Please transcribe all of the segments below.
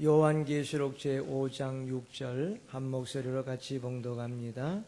요한계시록 제5장 6절 한 목소리로 같이 봉독합니다.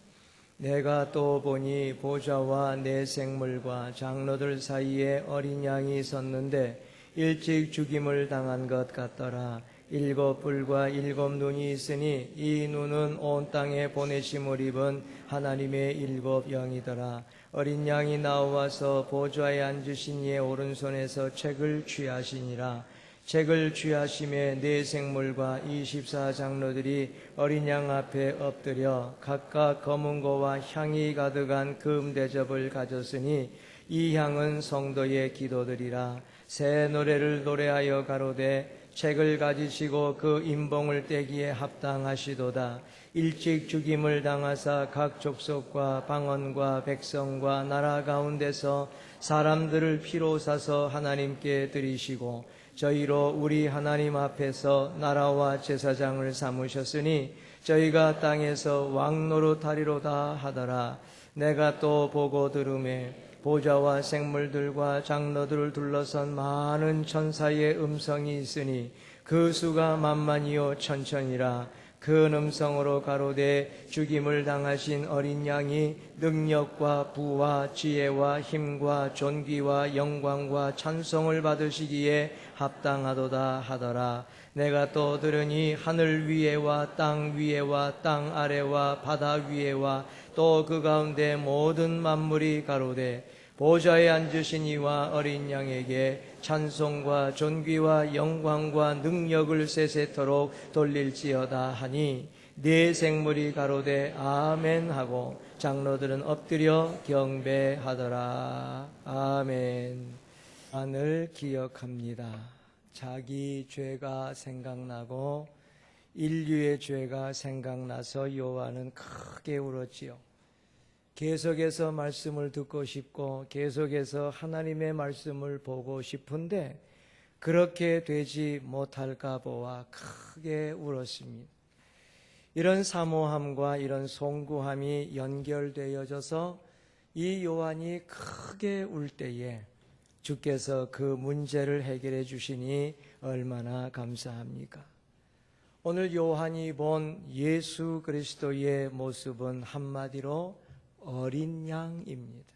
내가 또 보니 보좌와 내 생물과 장로들 사이에 어린 양이 섰는데 일찍 죽임을 당한 것 같더라. 일곱 뿔과 일곱 눈이 있으니 이 눈은 온 땅에 보내심을 입은 하나님의 일곱 영이더라. 어린 양이 나와서 보좌에 앉으신 이의 오른손에서 책을 취하시니라. 책을 취하심에 네 생물과 이십사 장로들이 어린 양 앞에 엎드려 각각 검은 거와 향이 가득한 금 대접을 가졌으니 이 향은 성도의 기도들이라 새 노래를 노래하여 가로되 책을 가지시고 그 임봉을 떼기에 합당하시도다 일찍 죽임을 당하사 각 족속과 방언과 백성과 나라 가운데서 사람들을 피로 사서 하나님께 드리시고 저희로 우리 하나님 앞에서 나라와 제사장을 삼으셨으니 저희가 땅에서 왕노릇하리로다 하더라. 내가 또 보고 들음에 보좌와 생물들과 장로들을 둘러선 많은 천사의 음성이 있으니 그 수가 만만이요 천천이라 그 음성으로 가로되 죽임을 당하신 어린 양이 능력과 부와 지혜와 힘과 존귀와 영광과 찬송을 받으시기에 합당하도다 하더라. 내가 또 들으니 하늘 위에와 땅 위에와 땅 아래와 바다 위에와 또 그 가운데 모든 만물이 가로되 보좌에 앉으신 이와 어린 양에게 찬송과 존귀와 영광과 능력을 세세토록 돌릴지어다 하니 네 생물이 가로되 아멘 하고 장로들은 엎드려 경배하더라. 아멘. 안을 기억합니다. 자기 죄가 생각나고 인류의 죄가 생각나서 요한은 크게 울었지요 계속해서 말씀을 듣고 싶고 계속해서 하나님의 말씀을 보고 싶은데 그렇게 되지 못할까 보아 크게 울었습니다. 이런 사모함과 이런 송구함이 연결되어져서 이 요한이 크게 울 때에 주께서 그 문제를 해결해 주시니 얼마나 감사합니까? 오늘 요한이 본 예수 그리스도의 모습은 한마디로 어린 양입니다.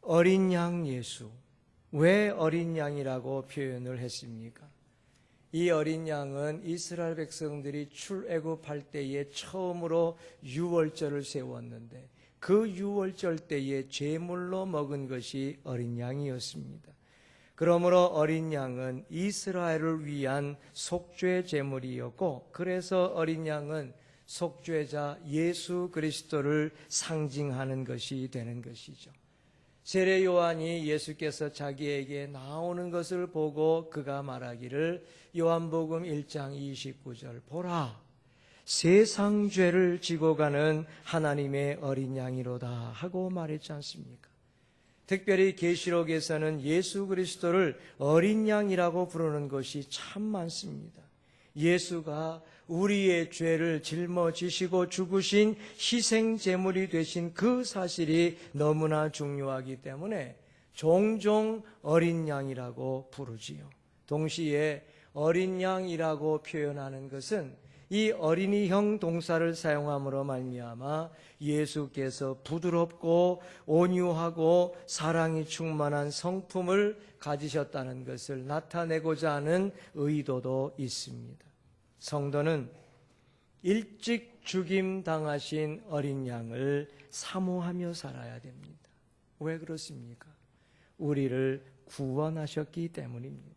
어린 양 예수. 왜 어린 양이라고 표현을 했습니까? 이 어린 양은 이스라엘 백성들이 출애굽할 때에 처음으로 유월절을 세웠는데 그 유월절 때에 제물로 먹은 것이 어린 양이었습니다. 그러므로 어린 양은 이스라엘을 위한 속죄 제물이었고 그래서 어린 양은 속죄자 예수 그리스도를 상징하는 것이 되는 것이죠. 세례 요한이 예수께서 자기에게 나오는 것을 보고 그가 말하기를 요한복음 1장 29절 보라 세상 죄를 지고 가는 하나님의 어린 양이로다 하고 말했지 않습니까? 특별히 계시록에서는 예수 그리스도를 어린 양이라고 부르는 것이 참 많습니다. 예수가 우리의 죄를 짊어지시고 죽으신 희생 제물이 되신 그 사실이 너무나 중요하기 때문에 종종 어린 양이라고 부르지요. 동시에 어린 양이라고 표현하는 것은 이 어린이형 동사를 사용함으로 말미암아 예수께서 부드럽고 온유하고 사랑이 충만한 성품을 가지셨다는 것을 나타내고자 하는 의도도 있습니다. 성도는 일찍 죽임 당하신 어린 양을 사모하며 살아야 됩니다. 왜 그렇습니까? 우리를 구원하셨기 때문입니다.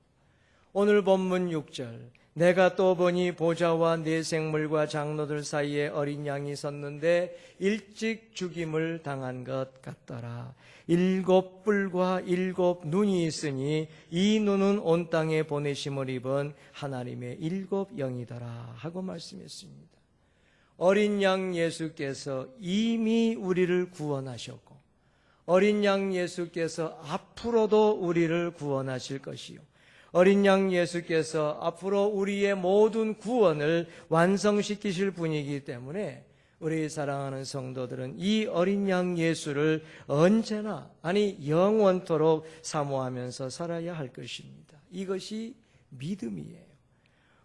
오늘 본문 6절 내가 또 보니 보좌와 네 생물과 장로들 사이에 어린 양이 섰는데 일찍 죽임을 당한 것 같더라. 일곱 뿔과 일곱 눈이 있으니 이 눈은 온 땅에 보내심을 입은 하나님의 일곱 영이더라 하고 말씀했습니다. 어린 양 예수께서 이미 우리를 구원하셨고 어린 양 예수께서 앞으로도 우리를 구원하실 것이요. 어린 양 예수께서 앞으로 우리의 모든 구원을 완성시키실 분이기 때문에 우리 사랑하는 성도들은 이 어린 양 예수를 언제나 아니 영원토록 사모하면서 살아야 할 것입니다. 이것이 믿음이에요.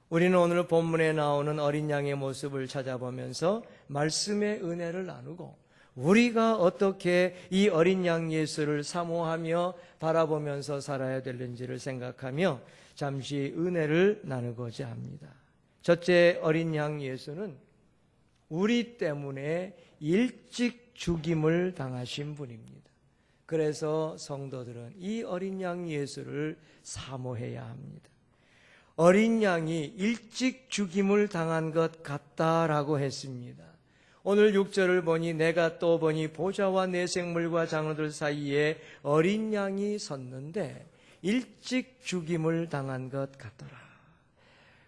우리는 오늘 본문에 나오는 어린 양의 모습을 찾아보면서 말씀의 은혜를 나누고 우리가 어떻게 이 어린 양 예수를 사모하며 바라보면서 살아야 되는지를 생각하며 잠시 은혜를 나누고자 합니다. 첫째 어린 양 예수는 우리 때문에 일찍 죽임을 당하신 분입니다. 그래서 성도들은 이 어린 양 예수를 사모해야 합니다. 어린 양이 일찍 죽임을 당한 것 같다라고 했습니다. 오늘 6절을 보니 내가 또 보니 보좌와 내 생물과 장로들 사이에 어린 양이 섰는데 일찍 죽임을 당한 것 같더라.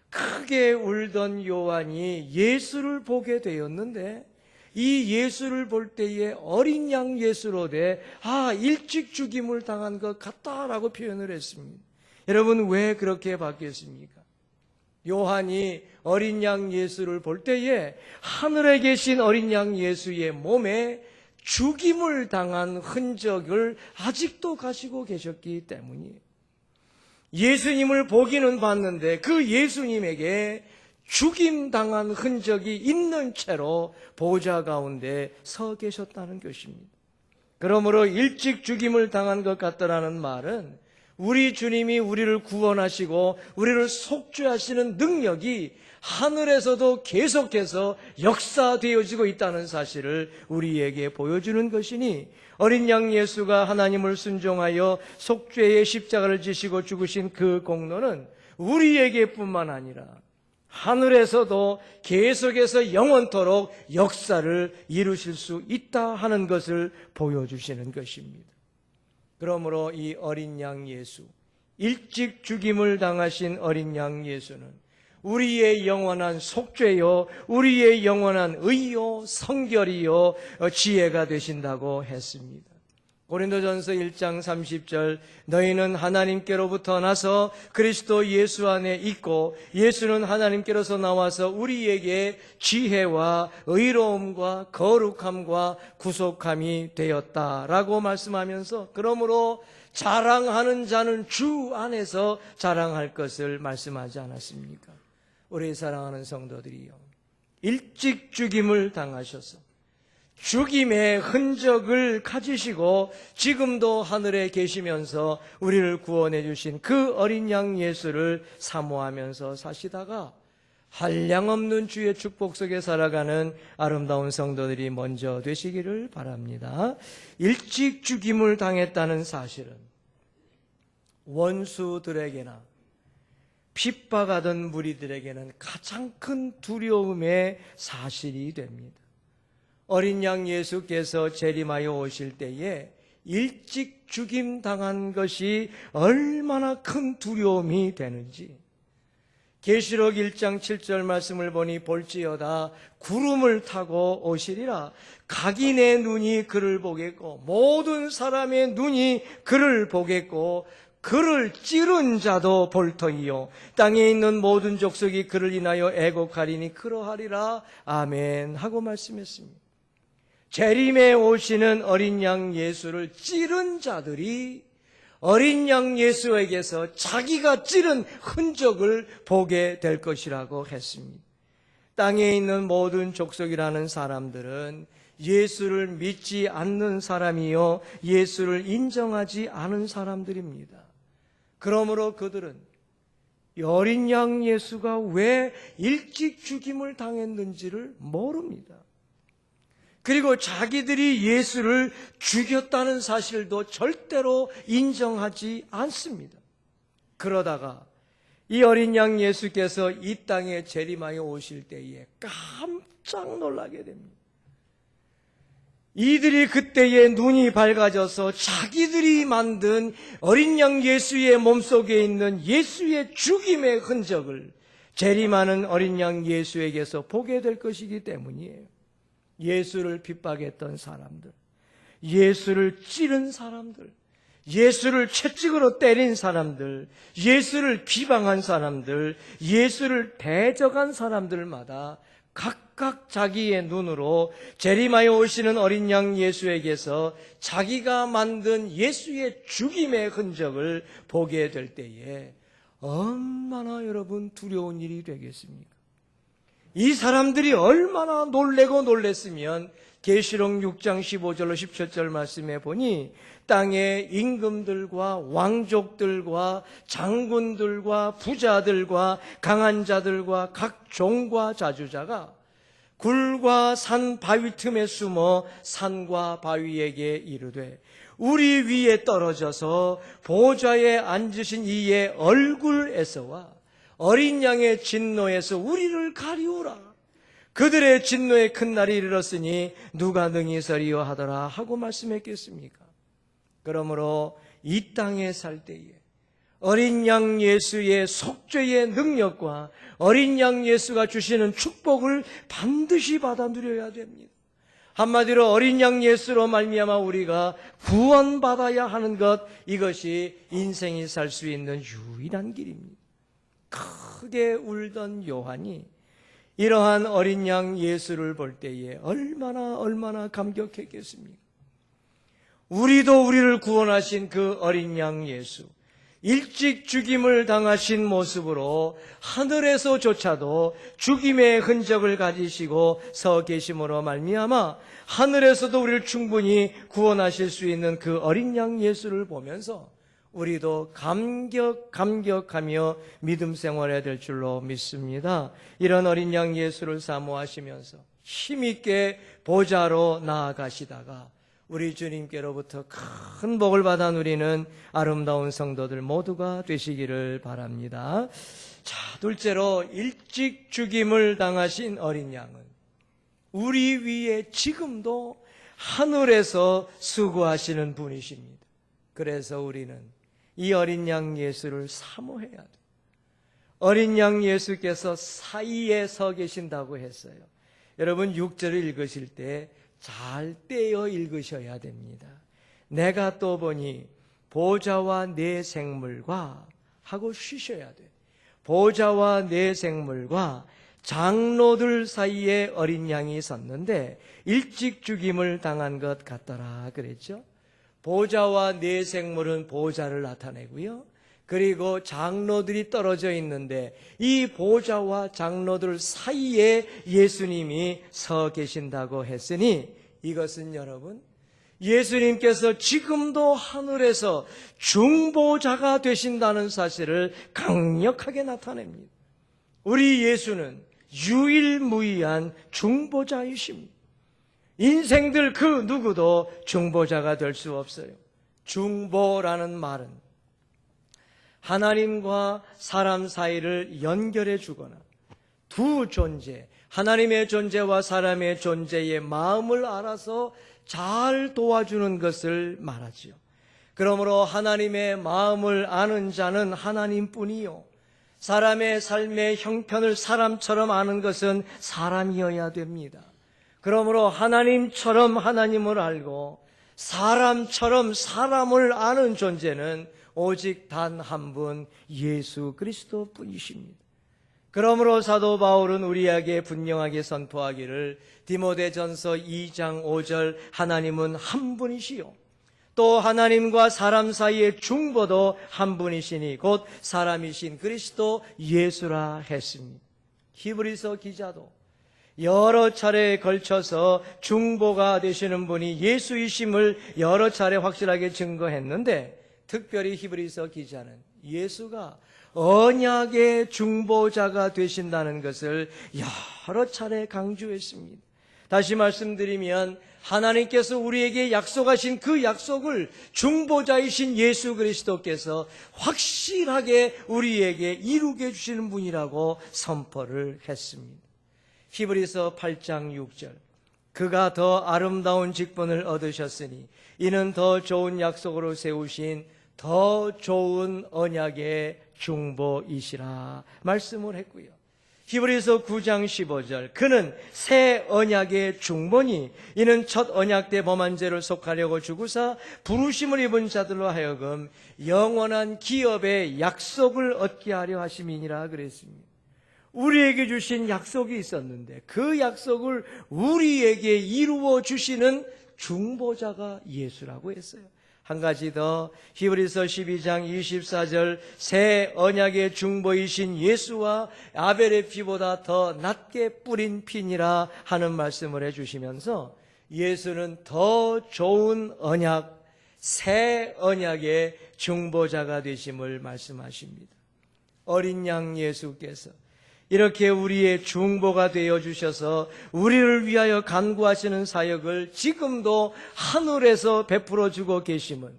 크게 울던 요한이 예수를 보게 되었는데 이 예수를 볼 때에 어린 양 예수로 돼, 아, 일찍 죽임을 당한 것 같다라고 표현을 했습니다. 여러분, 왜 그렇게 바뀌었습니까? 요한이 어린 양 예수를 볼 때에 하늘에 계신 어린 양 예수의 몸에 죽임을 당한 흔적을 아직도 가지고 계셨기 때문이에요. 예수님을 보기는 봤는데 그 예수님에게 죽임 당한 흔적이 있는 채로 보좌 가운데 서 계셨다는 것입니다. 그러므로 일찍 죽임을 당한 것 같다라는 말은 우리 주님이 우리를 구원하시고 우리를 속죄하시는 능력이 하늘에서도 계속해서 역사되어지고 있다는 사실을 우리에게 보여주는 것이니 어린 양 예수가 하나님을 순종하여 속죄의 십자가를 지시고 죽으신 그 공로는 우리에게뿐만 아니라 하늘에서도 계속해서 영원토록 역사를 이루실 수 있다 하는 것을 보여주시는 것입니다. 그러므로 이 어린 양 예수, 일찍 죽임을 당하신 어린 양 예수는 우리의 영원한 속죄요, 우리의 영원한 의요, 성결이요, 어, 지혜가 되신다고 했습니다. 고린도전서 1장 30절 너희는 하나님께로부터 나서 그리스도 예수 안에 있고 예수는 하나님께로서 나와서 우리에게 지혜와 의로움과 거룩함과 구속함이 되었다라고 말씀하면서 그러므로 자랑하는 자는 주 안에서 자랑할 것을 말씀하지 않았습니까? 우리 사랑하는 성도들이요. 일찍 죽임을 당하셔서 죽임의 흔적을 가지시고 지금도 하늘에 계시면서 우리를 구원해 주신 그 어린 양 예수를 사모하면서 사시다가 한량 없는 주의 축복 속에 살아가는 아름다운 성도들이 먼저 되시기를 바랍니다. 일찍 죽임을 당했다는 사실은 원수들에게나 핍박하던 무리들에게는 가장 큰 두려움의 사실이 됩니다. 어린 양 예수께서 재림하여 오실 때에 일찍 죽임 당한 것이 얼마나 큰 두려움이 되는지. 계시록 1장 7절 말씀을 보니 볼지어다 구름을 타고 오시리라. 각인의 눈이 그를 보겠고 모든 사람의 눈이 그를 보겠고 그를 찌른 자도 볼 터이요. 땅에 있는 모든 족속이 그를 인하여 애곡하리니 그러하리라. 아멘 하고 말씀했습니다. 재림에 오시는 어린 양 예수를 찌른 자들이 어린 양 예수에게서 자기가 찌른 흔적을 보게 될 것이라고 했습니다. 땅에 있는 모든 족속이라는 사람들은 예수를 믿지 않는 사람이요, 예수를 인정하지 않은 사람들입니다. 그러므로 그들은 어린 양 예수가 왜 일찍 죽임을 당했는지를 모릅니다. 그리고 자기들이 예수를 죽였다는 사실도 절대로 인정하지 않습니다. 그러다가 이 어린 양 예수께서 이 땅에 재림하여 오실 때에 깜짝 놀라게 됩니다. 이들이 그때에 눈이 밝아져서 자기들이 만든 어린 양 예수의 몸속에 있는 예수의 죽임의 흔적을 재림하는 어린 양 예수에게서 보게 될 것이기 때문이에요. 예수를 핍박했던 사람들, 예수를 찌른 사람들, 예수를 채찍으로 때린 사람들, 예수를 비방한 사람들, 예수를 대적한 사람들마다 각각 자기의 눈으로 재림하여 오시는 어린 양 예수에게서 자기가 만든 예수의 죽임의 흔적을 보게 될 때에 얼마나 여러분 두려운 일이 되겠습니까? 이 사람들이 얼마나 놀래고 놀랬으면 계시록 6장 15절로 17절 말씀에 보니 땅의 임금들과 왕족들과 장군들과 부자들과 강한 자들과 각 종과 자주자가 굴과 산 바위 틈에 숨어 산과 바위에게 이르되 우리 위에 떨어져서 보좌에 앉으신 이의 얼굴에서와 어린 양의 진노에서 우리를 가리우라. 그들의 진노의 큰 날이 이르렀으니 누가 능히 서리요 하더라 하고 말씀했겠습니까? 그러므로 이 땅에 살 때에 어린 양 예수의 속죄의 능력과 어린 양 예수가 주시는 축복을 반드시 받아 누려야 됩니다. 한마디로 어린 양 예수로 말미암아 우리가 구원받아야 하는 것 이것이 인생이 살 수 있는 유일한 길입니다. 크게 울던 요한이 이러한 어린 양 예수를 볼 때에 얼마나 얼마나 감격했겠습니까? 우리도 우리를 구원하신 그 어린 양 예수, 일찍 죽임을 당하신 모습으로 하늘에서조차도 죽임의 흔적을 가지시고 서 계심으로 말미암아 하늘에서도 우리를 충분히 구원하실 수 있는 그 어린 양 예수를 보면서 우리도 감격 감격하며 믿음 생활해야 될 줄로 믿습니다. 이런 어린 양 예수를 사모하시면서 힘있게 보좌로 나아가시다가 우리 주님께로부터 큰 복을 받아 누리는 아름다운 성도들 모두가 되시기를 바랍니다. 자, 둘째로 일찍 죽임을 당하신 어린 양은 우리 위에 지금도 하늘에서 수고하시는 분이십니다. 그래서 우리는 이 어린 양 예수를 사모해야 돼. 어린 양 예수께서 사이에 서 계신다고 했어요. 여러분 6절을 읽으실 때 잘 떼어 읽으셔야 됩니다. 내가 또 보니 보좌와 내 생물과 하고 쉬셔야 돼. 보좌와 내 생물과 장로들 사이에 어린 양이 섰는데 일찍 죽임을 당한 것 같더라 그랬죠. 보좌와 내 생물은 보좌를 나타내고요. 그리고 장로들이 떨어져 있는데 이 보좌와 장로들 사이에 예수님이 서 계신다고 했으니 이것은 여러분 예수님께서 지금도 하늘에서 중보자가 되신다는 사실을 강력하게 나타냅니다. 우리 예수는 유일무이한 중보자이십니다. 인생들 그 누구도 중보자가 될 수 없어요. 중보라는 말은 하나님과 사람 사이를 연결해 주거나 두 존재, 하나님의 존재와 사람의 존재의 마음을 알아서 잘 도와주는 것을 말하지요. 그러므로 하나님의 마음을 아는 자는 하나님뿐이요. 사람의 삶의 형편을 사람처럼 아는 것은 사람이어야 됩니다. 그러므로 하나님처럼 하나님을 알고 사람처럼 사람을 아는 존재는 오직 단 한 분 예수 그리스도 뿐이십니다. 그러므로 사도 바울은 우리에게 분명하게 선포하기를 디모데전서 2장 5절 하나님은 한 분이시요 또 하나님과 사람 사이의 중보도 한 분이시니 곧 사람이신 그리스도 예수라 했습니다. 히브리서 기자도 여러 차례에 걸쳐서 중보가 되시는 분이 예수이심을 여러 차례 확실하게 증거했는데 특별히 히브리서 기자는 예수가 언약의 중보자가 되신다는 것을 여러 차례 강조했습니다. 다시 말씀드리면 하나님께서 우리에게 약속하신 그 약속을 중보자이신 예수 그리스도께서 확실하게 우리에게 이루게 주시는 분이라고 선포를 했습니다. 히브리서 8장 6절 그가 더 아름다운 직분을 얻으셨으니 이는 더 좋은 약속으로 세우신 더 좋은 언약의 중보이시라 말씀을 했고요. 히브리서 9장 15절 그는 새 언약의 중보니 이는 첫 언약 때 범한 죄를 속하려고 주구사 부르심을 입은 자들로 하여금 영원한 기업의 약속을 얻게 하려 하심이니라 그랬습니다. 우리에게 주신 약속이 있었는데 그 약속을 우리에게 이루어 주시는 중보자가 예수라고 했어요. 한 가지 더 히브리서 12장 24절 새 언약의 중보이신 예수와 아벨의 피보다 더 낮게 뿌린 피니라 하는 말씀을 해 주시면서 예수는 더 좋은 언약 새 언약의 중보자가 되심을 말씀하십니다. 어린 양 예수께서 이렇게 우리의 중보가 되어 주셔서 우리를 위하여 간구하시는 사역을 지금도 하늘에서 베풀어 주고 계심은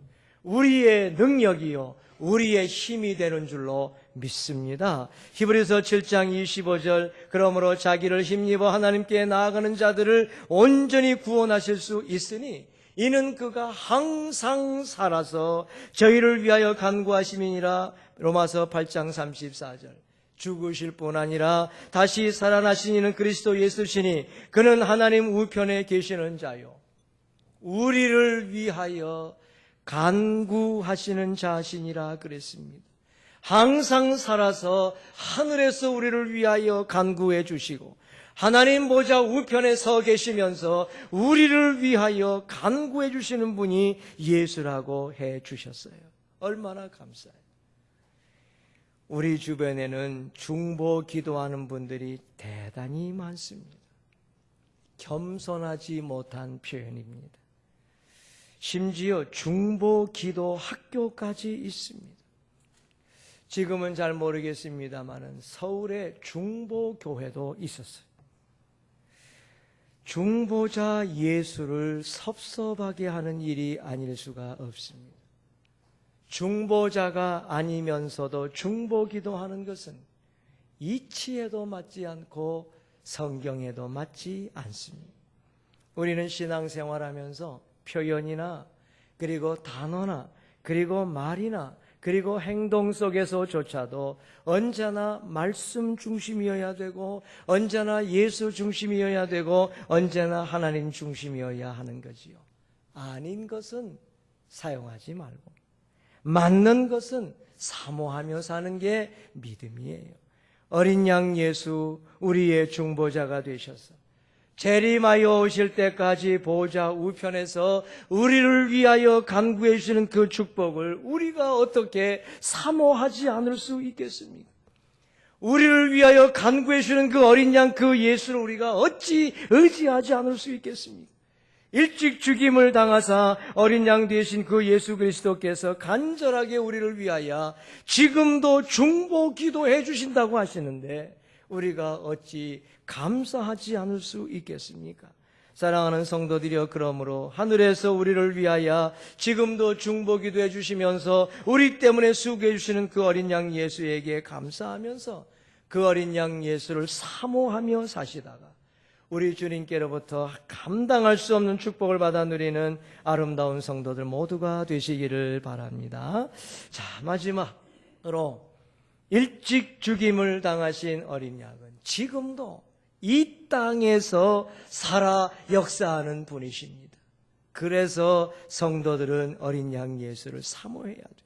우리의 능력이요 우리의 힘이 되는 줄로 믿습니다. 히브리서 7장 25절 그러므로 자기를 힘입어 하나님께 나아가는 자들을 온전히 구원하실 수 있으니 이는 그가 항상 살아서 저희를 위하여 간구하심이니라 로마서 8장 34절 죽으실 뿐 아니라 다시 살아나신 이는 그리스도 예수시니 그는 하나님 우편에 계시는 자요 우리를 위하여 간구하시는 자신이라 그랬습니다. 항상 살아서 하늘에서 우리를 위하여 간구해 주시고 하나님 보좌 우편에 서 계시면서 우리를 위하여 간구해 주시는 분이 예수라고 해 주셨어요. 얼마나 감사해요. 우리 주변에는 중보 기도하는 분들이 대단히 많습니다. 겸손하지 못한 표현입니다. 심지어 중보 기도 학교까지 있습니다. 지금은 잘 모르겠습니다만은 서울에 중보 교회도 있었어요. 중보자 예수를 섭섭하게 하는 일이 아닐 수가 없습니다. 중보자가 아니면서도 중보기도 하는 것은 이치에도 맞지 않고 성경에도 맞지 않습니다. 우리는 신앙생활 하면서 표현이나 그리고 단어나 그리고 말이나 그리고 행동 속에서조차도 언제나 말씀 중심이어야 되고 언제나 예수 중심이어야 되고 언제나 하나님 중심이어야 하는 거지요. 아닌 것은 사용하지 말고 맞는 것은 사모하며 사는 게 믿음이에요. 어린 양 예수 우리의 중보자가 되셔서 재림하여 오실 때까지 보좌 우편에서 우리를 위하여 간구해 주시는 그 축복을 우리가 어떻게 사모하지 않을 수 있겠습니까? 우리를 위하여 간구해 주시는 그 어린 양 그 예수를 우리가 어찌 의지하지 않을 수 있겠습니까? 일찍 죽임을 당하사 어린 양 되신 그 예수 그리스도께서 간절하게 우리를 위하여 지금도 중보 기도해 주신다고 하시는데 우리가 어찌 감사하지 않을 수 있겠습니까? 사랑하는 성도들이여 그러므로 하늘에서 우리를 위하여 지금도 중보 기도 해 주시면서 우리 때문에 수고해 주시는 그 어린 양 예수에게 감사하면서 그 어린 양 예수를 사모하며 사시다가 우리 주님께로부터 감당할 수 없는 축복을 받아 누리는 아름다운 성도들 모두가 되시기를 바랍니다. 자, 마지막으로 일찍 죽임을 당하신 어린 양은 지금도 이 땅에서 살아 역사하는 분이십니다. 그래서 성도들은 어린 양 예수를 사모해야 돼요.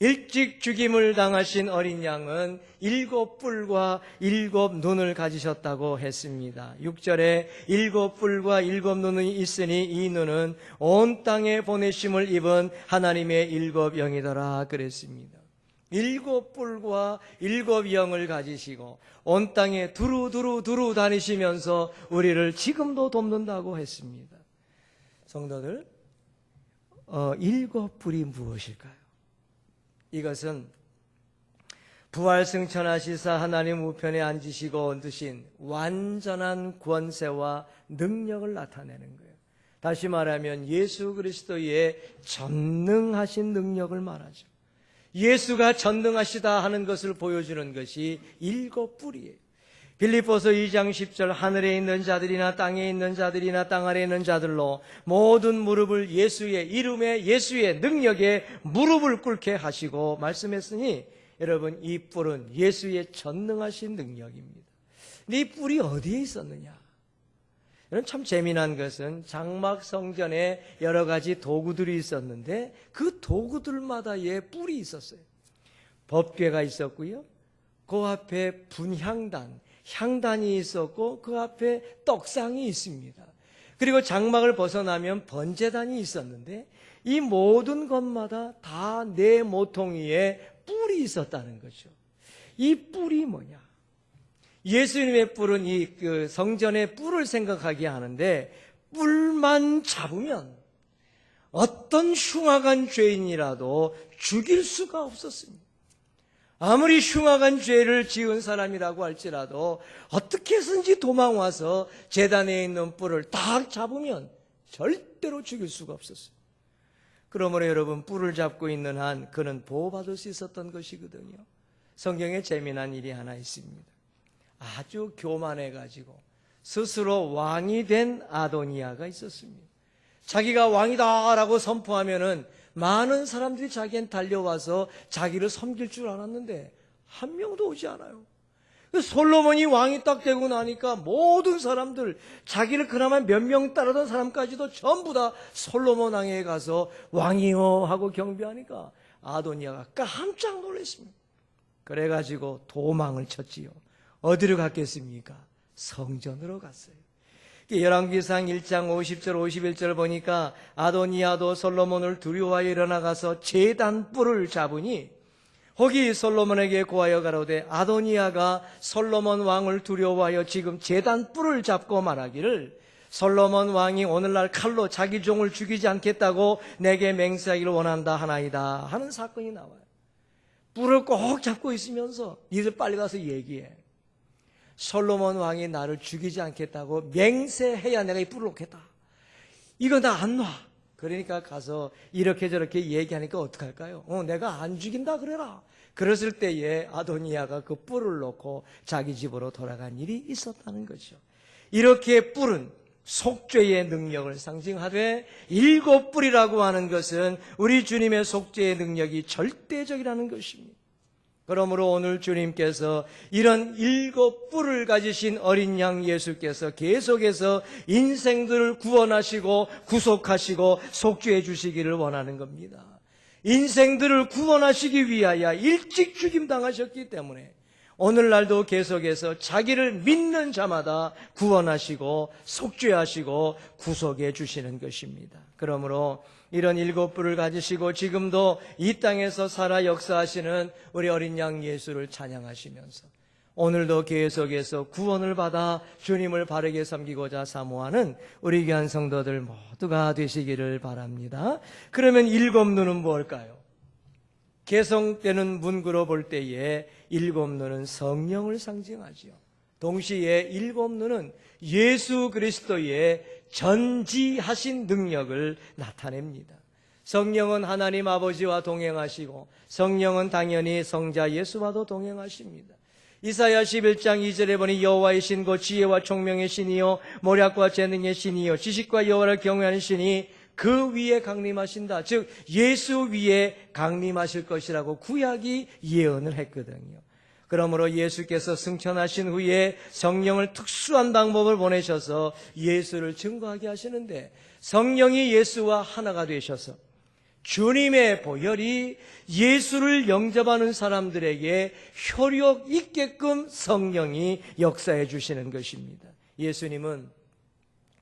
일찍 죽임을 당하신 어린 양은 일곱 뿔과 일곱 눈을 가지셨다고 했습니다. 6절에 일곱 뿔과 일곱 눈이 있으니 이 눈은 온 땅에 보내심을 입은 하나님의 일곱 영이더라 그랬습니다. 일곱 뿔과 일곱 영을 가지시고 온 땅에 두루두루 두루 다니시면서 우리를 지금도 돕는다고 했습니다. 성도들, 어, 일곱 뿔이 무엇일까요? 이것은 부활 승천하시사 하나님 우편에 앉으시고 얹으신 완전한 권세와 능력을 나타내는 거예요. 다시 말하면 예수 그리스도의 전능하신 능력을 말하죠. 예수가 전능하시다 하는 것을 보여주는 것이 일곱 뿔이에요. 빌립보서 2장 10절 하늘에 있는 자들이나 땅에 있는 자들이나 땅 아래에 있는 자들로 모든 무릎을 예수의 이름에 예수의 능력에 무릎을 꿇게 하시고 말씀했으니 여러분 이 뿔은 예수의 전능하신 능력입니다. 이 뿔이 어디에 있었느냐? 여러분 참 재미난 것은 장막 성전에 여러 가지 도구들이 있었는데 그 도구들마다의 뿔이 있었어요. 법궤가 있었고요. 그 앞에 분향단, 향단이 있었고 그 앞에 떡상이 있습니다. 그리고 장막을 벗어나면 번제단이 있었는데 이 모든 것마다 다 내 모퉁이에 뿔이 있었다는 거죠. 이 뿔이 뭐냐? 예수님의 뿔은 이 그 성전의 뿔을 생각하게 하는데 뿔만 잡으면 어떤 흉악한 죄인이라도 죽일 수가 없었습니다. 아무리 흉악한 죄를 지은 사람이라고 할지라도 어떻게 해서든지 도망와서 재단에 있는 뿔을 딱 잡으면 절대로 죽일 수가 없었어요. 그러므로 여러분 뿔을 잡고 있는 한 그는 보호받을 수 있었던 것이거든요. 성경에 재미난 일이 하나 있습니다. 아주 교만해 가지고 스스로 왕이 된 아도니아가 있었습니다. 자기가 왕이다라고 선포하면은 많은 사람들이 자기엔 달려와서 자기를 섬길 줄 알았는데 한 명도 오지 않아요. 그 솔로몬이 왕이 딱 되고 나니까 모든 사람들 자기를 그나마 몇 명 따르던 사람까지도 전부 다 솔로몬 왕에 가서 왕이요 하고 경배하니까 아도니아가 깜짝 놀랐습니다. 그래가지고 도망을 쳤지요. 어디로 갔겠습니까? 성전으로 갔어요. 열왕기상 1장 50절 51절 보니까 아도니아도 솔로몬을 두려워하여 일어나가서 제단 뿔을 잡으니 거기 솔로몬에게 고하여 가로되 아도니아가 솔로몬 왕을 두려워하여 지금 제단 뿔을 잡고 말하기를 솔로몬 왕이 오늘날 칼로 자기 종을 죽이지 않겠다고 내게 맹세하기를 원한다 하나이다 하는 사건이 나와요. 뿔을 꼭 잡고 있으면서 이들 빨리 가서 얘기해. 솔로몬 왕이 나를 죽이지 않겠다고 맹세해야 내가 이 뿔을 놓겠다. 이거 나 안 놔. 그러니까 가서 이렇게 저렇게 얘기하니까 어떡할까요? 어, 내가 안 죽인다 그래라. 그랬을 때에 아도니아가 그 뿔을 놓고 자기 집으로 돌아간 일이 있었다는 거죠. 이렇게 뿔은 속죄의 능력을 상징하되 일곱 뿔이라고 하는 것은 우리 주님의 속죄의 능력이 절대적이라는 것입니다. 그러므로 오늘 주님께서 이런 일곱 뿔을 가지신 어린 양 예수께서 계속해서 인생들을 구원하시고 구속하시고 속죄해 주시기를 원하는 겁니다. 인생들을 구원하시기 위하여 일찍 죽임당하셨기 때문에 오늘날도 계속해서 자기를 믿는 자마다 구원하시고 속죄하시고 구속해 주시는 것입니다. 그러므로 이런 일곱 뿔을 가지시고 지금도 이 땅에서 살아 역사하시는 우리 어린 양 예수를 찬양하시면서 오늘도 계속해서 구원을 받아 주님을 바르게 섬기고자 사모하는 우리 귀한 성도들 모두가 되시기를 바랍니다. 그러면 일곱 눈은 뭘까요? 개성되는 문구로 볼 때에 일곱 눈은 성령을 상징하지요. 동시에 일곱 눈은 예수 그리스도의 전지하신 능력을 나타냅니다. 성령은 하나님 아버지와 동행하시고 성령은 당연히 성자 예수와도 동행하십니다. 이사야 11장 2절에 보니 여호와의 신고 지혜와 총명의 신이요 모략과 재능의 신이요 지식과 여호와를 경외하는 신이 그 위에 강림하신다. 즉 예수 위에 강림하실 것이라고 구약이 예언을 했거든요. 그러므로 예수께서 승천하신 후에 성령을 특수한 방법을 보내셔서 예수를 증거하게 하시는데 성령이 예수와 하나가 되셔서 주님의 보혈이 예수를 영접하는 사람들에게 효력 있게끔 성령이 역사해 주시는 것입니다. 예수님은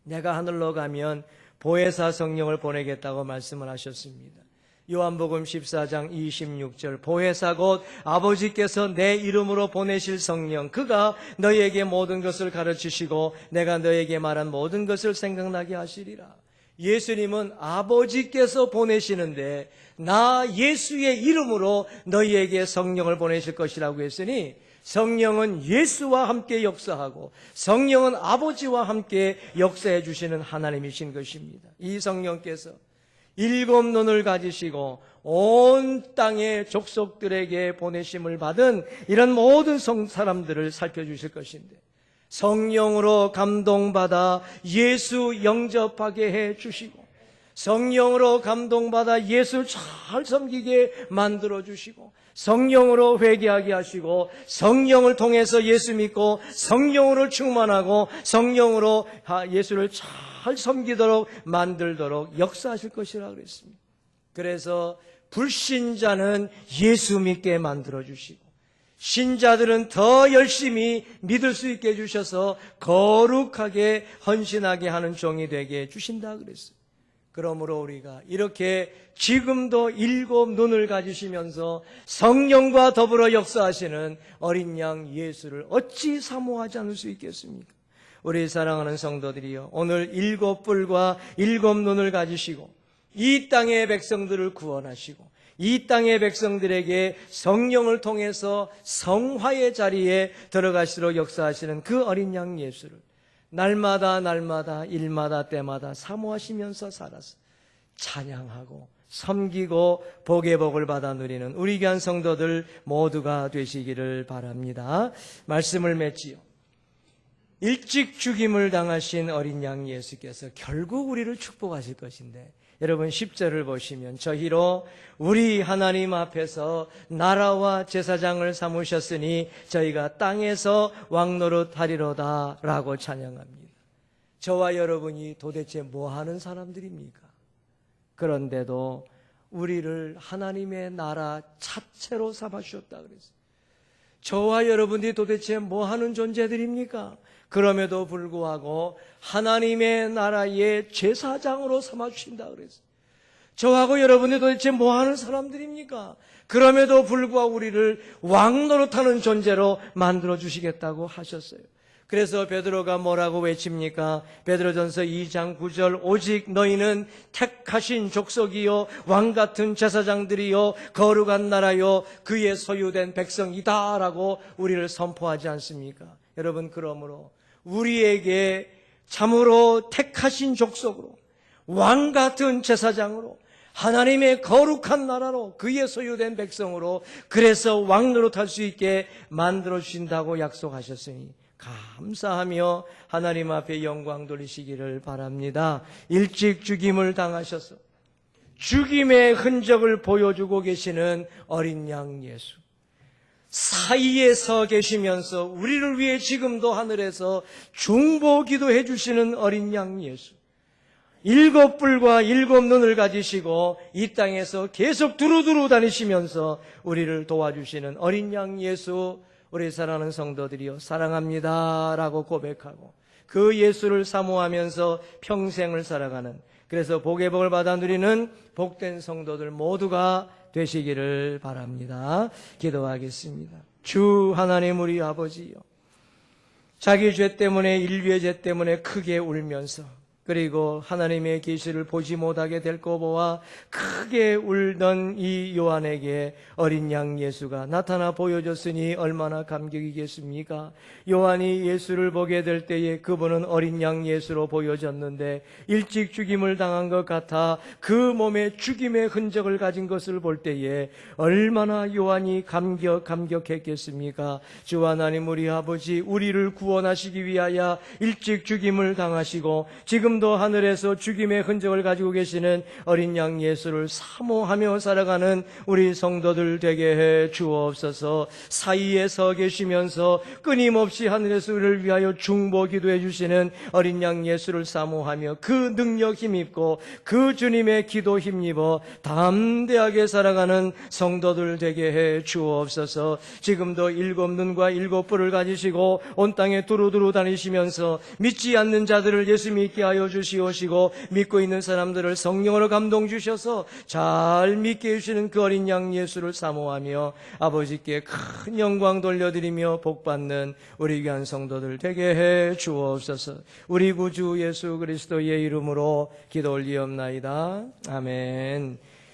내가 하늘로 가면 보혜사 성령을 보내겠다고 말씀을 하셨습니다. 요한복음 14장 26절 보혜사 곧 아버지께서 내 이름으로 보내실 성령 그가 너희에게 모든 것을 가르치시고 내가 너희에게 말한 모든 것을 생각나게 하시리라. 예수님은 아버지께서 보내시는데 나 예수의 이름으로 너희에게 성령을 보내실 것이라고 했으니 성령은 예수와 함께 역사하고 성령은 아버지와 함께 역사해 주시는 하나님이신 것입니다. 이 성령께서 일곱 눈을 가지시고 온 땅의 족속들에게 보내심을 받은 이런 모든 성 사람들을 살펴주실 것인데 성령으로 감동받아 예수 영접하게 해 주시고 성령으로 감동받아 예수 잘 섬기게 만들어 주시고 성령으로 회개하게 하시고 성령을 통해서 예수 믿고 성령으로 충만하고 성령으로 예수를 잘 섬기도록 만들도록 역사하실 것이라 그랬습니다. 그래서 불신자는 예수 믿게 만들어 주시고 신자들은 더 열심히 믿을 수 있게 해 주셔서 거룩하게 헌신하게 하는 종이 되게 해주신다 그랬어요. 그러므로 우리가 이렇게 지금도 일곱 눈을 가지시면서 성령과 더불어 역사하시는 어린 양 예수를 어찌 사모하지 않을 수 있겠습니까? 우리 사랑하는 성도들이여 오늘 일곱 뿔과 일곱 눈을 가지시고 이 땅의 백성들을 구원하시고 이 땅의 백성들에게 성령을 통해서 성화의 자리에 들어가시도록 역사하시는 그 어린 양 예수를 날마다 날마다 일마다 때마다 사모하시면서 살아서 찬양하고 섬기고 복의 복을 받아 누리는 우리 귀한 성도들 모두가 되시기를 바랍니다. 말씀을 맺지요. 일찍 죽임을 당하신 어린 양 예수께서 결국 우리를 축복하실 것인데 여러분 10절을 보시면 저희로 우리 하나님 앞에서 나라와 제사장을 삼으셨으니 저희가 땅에서 왕노릇 하리로다 라고 찬양합니다. 저와 여러분이 도대체 뭐 하는 사람들입니까? 그런데도 우리를 하나님의 나라 자체로 삼아 주셨다 그랬어요. 저와 여러분들이 도대체 뭐 하는 존재들입니까? 그럼에도 불구하고 하나님의 나라의 제사장으로 삼아 주신다 그랬어요. 저하고 여러분이 도대체 뭐 하는 사람들입니까? 그럼에도 불구하고 우리를 왕 노릇하는 존재로 만들어 주시겠다고 하셨어요. 그래서 베드로가 뭐라고 외칩니까? 베드로전서 2장 9절 오직 너희는 택하신 족속이요 왕 같은 제사장들이요 거룩한 나라요 그의 소유된 백성이다라고 우리를 선포하지 않습니까? 여러분 그러므로 우리에게 참으로 택하신 족속으로 왕 같은 제사장으로 하나님의 거룩한 나라로 그의 소유된 백성으로 그래서 왕 노릇할 수 있게 만들어 주신다고 약속하셨으니 감사하며 하나님 앞에 영광 돌리시기를 바랍니다. 일찍 죽임을 당하셔서 죽임의 흔적을 보여주고 계시는 어린 양 예수. 사이에 서 계시면서 우리를 위해 지금도 하늘에서 중보 기도해 주시는 어린 양 예수. 일곱 뿔과 일곱 눈을 가지시고 이 땅에서 계속 두루두루 다니시면서 우리를 도와주시는 어린 양 예수 우리 사랑하는 성도들이요 사랑합니다 라고 고백하고 그 예수를 사모하면서 평생을 살아가는 그래서 복의 복을 받아 누리는 복된 성도들 모두가 되시기를 바랍니다. 기도하겠습니다. 주 하나님 우리 아버지요. 자기 죄 때문에 인류의 죄 때문에 크게 울면서 그리고 하나님의 계시를 보지 못하게 될 거 보아 크게 울던 이 요한에게 어린 양 예수가 나타나 보여줬으니 얼마나 감격이겠습니까? 요한이 예수를 보게 될 때에 그분은 어린 양 예수로 보여졌는데 일찍 죽임을 당한 것 같아 그 몸에 죽임의 흔적을 가진 것을 볼 때에 얼마나 요한이 감격 감격했겠습니까? 주 하나님 우리 아버지 우리를 구원하시기 위하여 일찍 죽임을 당하시고 지금 지금도 하늘에서 죽임의 흔적을 가지고 계시는 어린 양 예수를 사모하며 살아가는 우리 성도들 되게 해 주옵소서. 사이에 서 계시면서 끊임없이 하늘에서 우리를 위하여 중보 기도해 주시는 어린 양 예수를 사모하며 그 능력 힘입고 그 주님의 기도 힘입어 담대하게 살아가는 성도들 되게 해 주옵소서. 지금도 일곱 눈과 일곱 뿔을 가지시고 온 땅에 두루두루 다니시면서 믿지 않는 자들을 예수 믿게 하여 주시옵시고 믿고 있는 사람들을 성령으로 감동 주셔서 잘 믿게 해 주시는 그 어린 양 예수를 사모하며 아버지께 큰 영광 돌려드리며 복 받는 우리 귀한 성도들 되게 해 주옵소서. 우리 구주 예수 그리스도의 이름으로 기도 올리옵나이다. 아멘